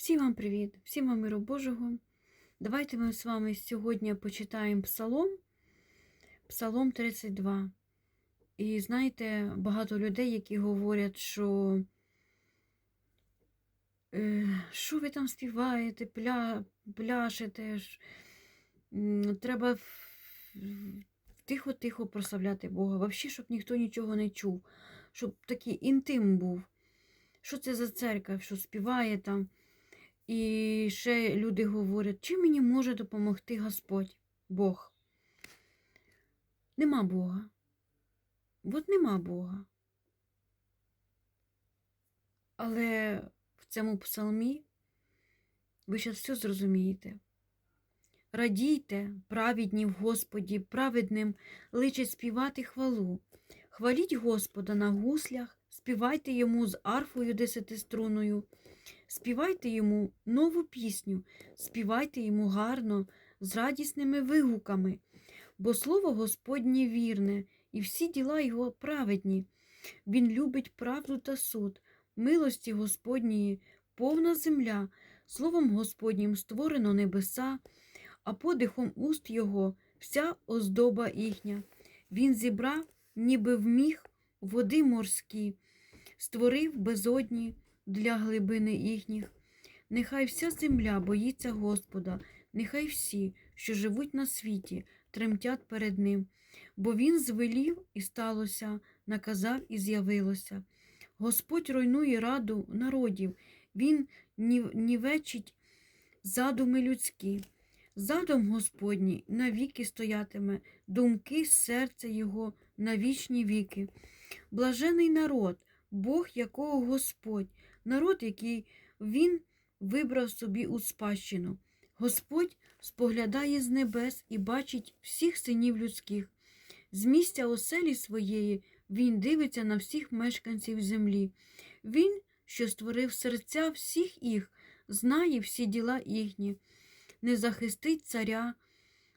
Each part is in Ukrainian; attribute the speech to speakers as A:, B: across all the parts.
A: Всім вам привіт, всім вам миру Божого. Давайте ми з вами сьогодні почитаємо Псалом, Псалом 32. І знаєте, багато людей, які говорять, що е, що ви там співаєте, пля, пляшете, треба тихо-тихо прославляти Бога. Взагалі, щоб ніхто нічого не чув, щоб такий інтим був. Що це за церква, що співає там? І ще люди говорять, чим мені може допомогти Господь, Бог? Нема Бога. От нема Бога. Але в цьому псалмі ви зараз все зрозумієте. Радійте, праведні в Господі, праведним личить співати хвалу. Хваліть Господа на гуслях, співайте йому з арфою десятиструною. Співайте йому нову пісню, співайте йому гарно, з радісними вигуками, бо слово Господнє вірне, і всі діла його праведні. Він любить правду та суд, милості Господньої, повна земля, словом Господнім створено небеса, а подихом уст його вся оздоба їхня. Він зібрав, ніби вміг, води морські, створив безодні для глибини їхніх. Нехай вся земля боїться Господа, нехай всі, що живуть на світі, тремтять перед Ним, бо Він звелів і сталося, наказав і з'явилося. Господь руйнує раду народів, Він нівечить задуми людські. Задум Господній навіки стоятиме, думки серця Його на вічні віки. Блажений народ, Бог, якого Господь, народ, який Він вибрав собі у спадщину. Господь споглядає з небес і бачить всіх синів людських. З місця оселі своєї Він дивиться на всіх мешканців землі. Він, що створив серця всіх їх, знає всі діла їхні, не захистить царя,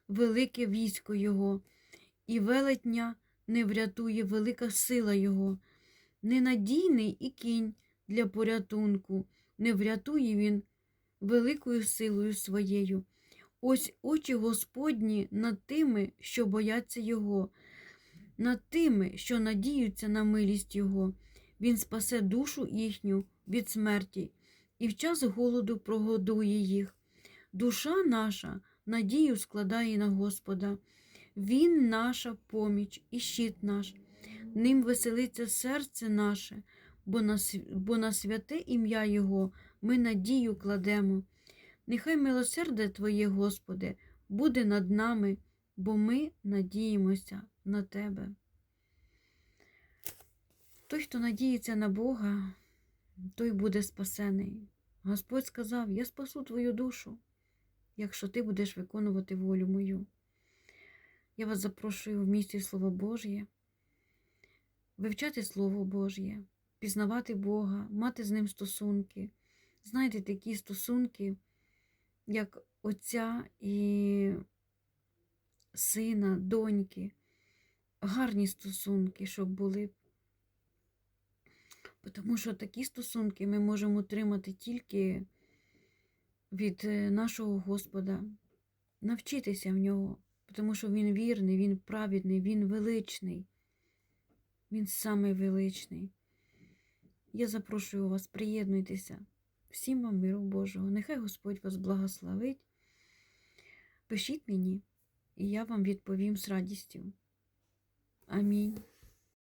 A: велике військо його, і велетня не врятує велика сила його. Ненадійний і кінь для порятунку, не врятує він великою силою своєю. Ось очі Господні над тими, що бояться Його, над тими, що надіються на милість Його. Він спасе душу їхню від смерті і в час голоду прогодує їх. Душа наша надію складає на Господа. Він наша поміч і щит наш. Ним веселиться серце наше, бо на, бо на святе ім'я Його ми надію кладемо. Нехай милосердя Твоє, Господи, буде над нами, бо ми надіємося на Тебе. Той, хто надіється на Бога, той буде спасений. Господь сказав: Я спасу твою душу, якщо ти будеш виконувати волю мою. Я вас запрошую в місті Слово Божє, вивчати Слово Божє, пізнавати Бога, мати з ним стосунки. Знаєте, такі стосунки, як отця і сина, доньки, гарні стосунки, щоб були. Тому що такі стосунки ми можемо отримати тільки від е, нашого Господа, навчитися в нього, тому що Він вірний, Він праведний, Він величний, Він самий величний. Я запрошую вас, приєднуйтеся. Всім вам миру Божого. Нехай Господь вас благословить. Пишіть мені, і я вам відповім з радістю. Амінь.